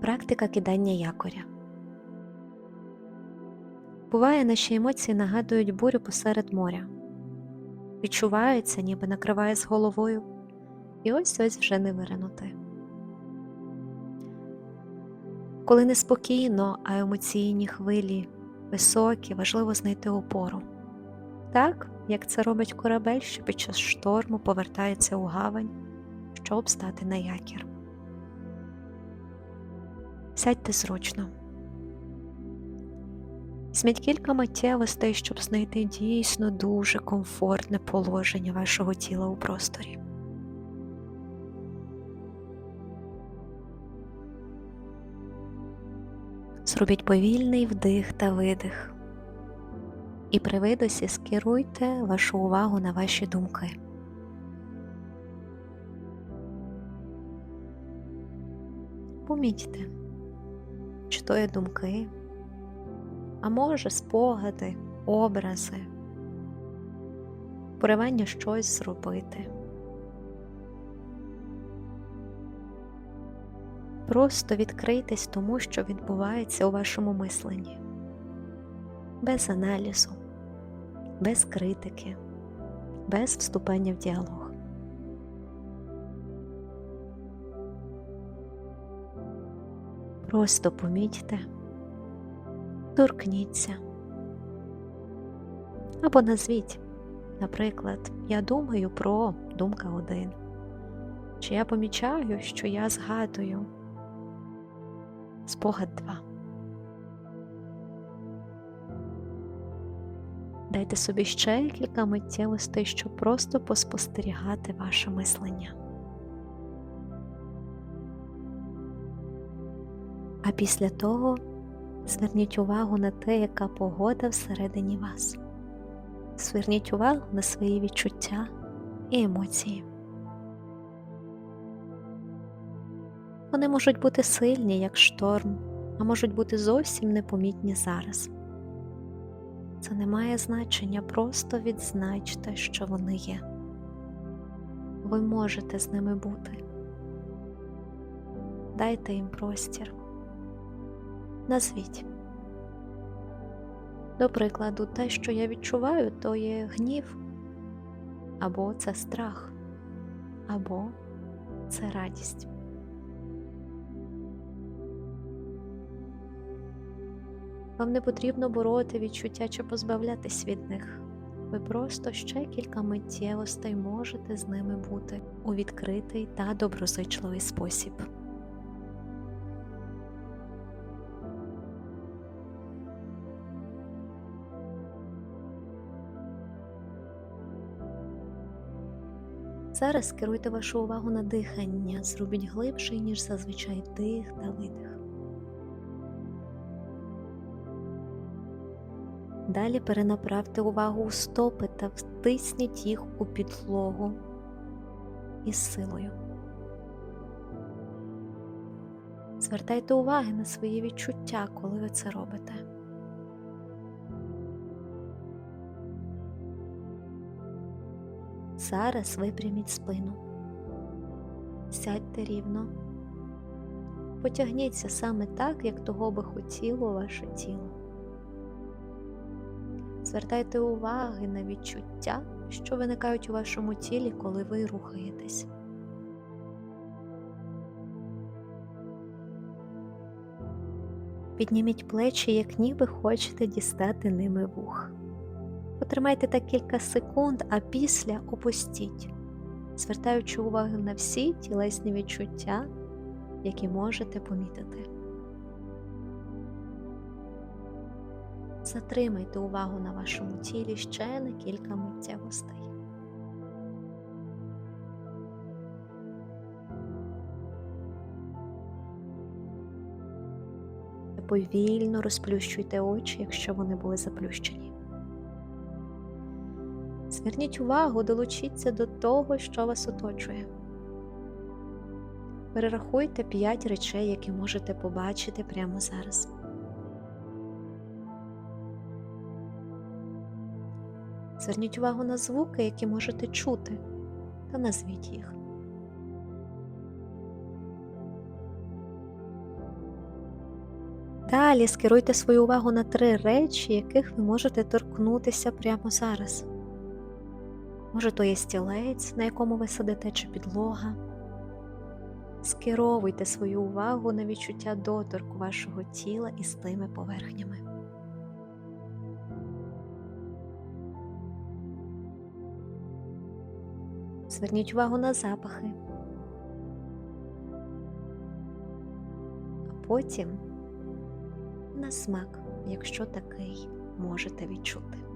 Практика кидання якоря. Буває, наші емоції нагадують бурю посеред моря. Відчувається, ніби накриває з головою, і ось ось вже не виринути. Коли неспокійно, а емоційні хвилі високі, важливо знайти опору. Так, як це робить корабель, що під час шторму повертається у гавань, щоб стати на якір. Сядьте зручно. Візьміть кілька миттєвостей, щоб знайти дійсно дуже комфортне положення вашого тіла у просторі. Зробіть повільний вдих та видих. І при видосі скеруйте вашу увагу на ваші думки. Помітьте, чи то є думки, а може спогади, образи, поривання щось зробити. Просто відкрийтесь тому, що відбувається у вашому мисленні, без аналізу, без критики, без вступання в діалог. Просто помітьте, торкніться або назвіть, наприклад, я думаю про думка один, чи я помічаю, що я згадую спогад 2. Дайте собі ще кілька миттєвостей, щоб просто поспостерігати ваше мислення. А після того зверніть увагу на те, яка погода всередині вас. Зверніть увагу на свої відчуття і емоції. Вони можуть бути сильні, як шторм, а можуть бути зовсім непомітні зараз. Це не має значення, просто відзначте, що вони є. Ви можете з ними бути. Дайте їм простір. Назвіть. До прикладу, те, що я відчуваю, то є гнів, або це страх, або це радість. Вам не потрібно бороти відчуття чи позбавлятись від них. Ви просто ще кілька миттєвостей можете з ними бути у відкритий та доброзичливий спосіб. Зараз скеруйте вашу увагу на дихання, зробіть глибший, ніж зазвичай вдих та видих. Далі перенаправте увагу у стопи та втисніть їх у підлогу із силою. Звертайте уваги на свої відчуття, коли ви це робите. Зараз випряміть спину. Сядьте рівно. Потягніться саме так, як того би хотіло ваше тіло. Звертайте уваги на відчуття, що виникають у вашому тілі, коли ви рухаєтесь. Підніміть плечі, як ніби хочете дістати ними вух. Потримайте так кілька секунд, а після опустіть, звертаючи увагу на всі тілесні відчуття, які можете помітити. Затримайте увагу на вашому тілі ще на кілька миттєвостей. Повільно розплющуйте очі, якщо вони були заплющені. Зверніть увагу, долучіться до того, що вас оточує. Перерахуйте 5 речей, які можете побачити прямо зараз. Зверніть увагу на звуки, які можете чути, та назвіть їх. Далі скеруйте свою увагу на три речі, яких ви можете торкнутися прямо зараз. Може, то є стілець, на якому ви сидите, чи підлога. Скеровуйте свою увагу на відчуття доторку вашого тіла із тими поверхнями. Зверніть увагу на запахи. А потім на смак, якщо такий можете відчути.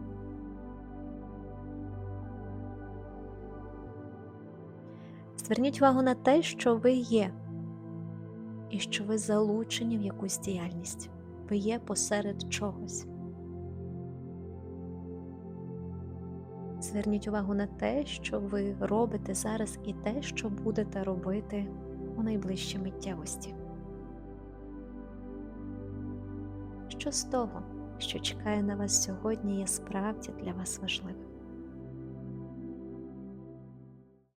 Зверніть увагу на те, що ви є, і що ви залучені в якусь діяльність. Ви є посеред чогось. Зверніть увагу на те, що ви робите зараз, і те, що будете робити у найближчій миттєвості. Що з того, що чекає на вас сьогодні, є справді для вас важливим?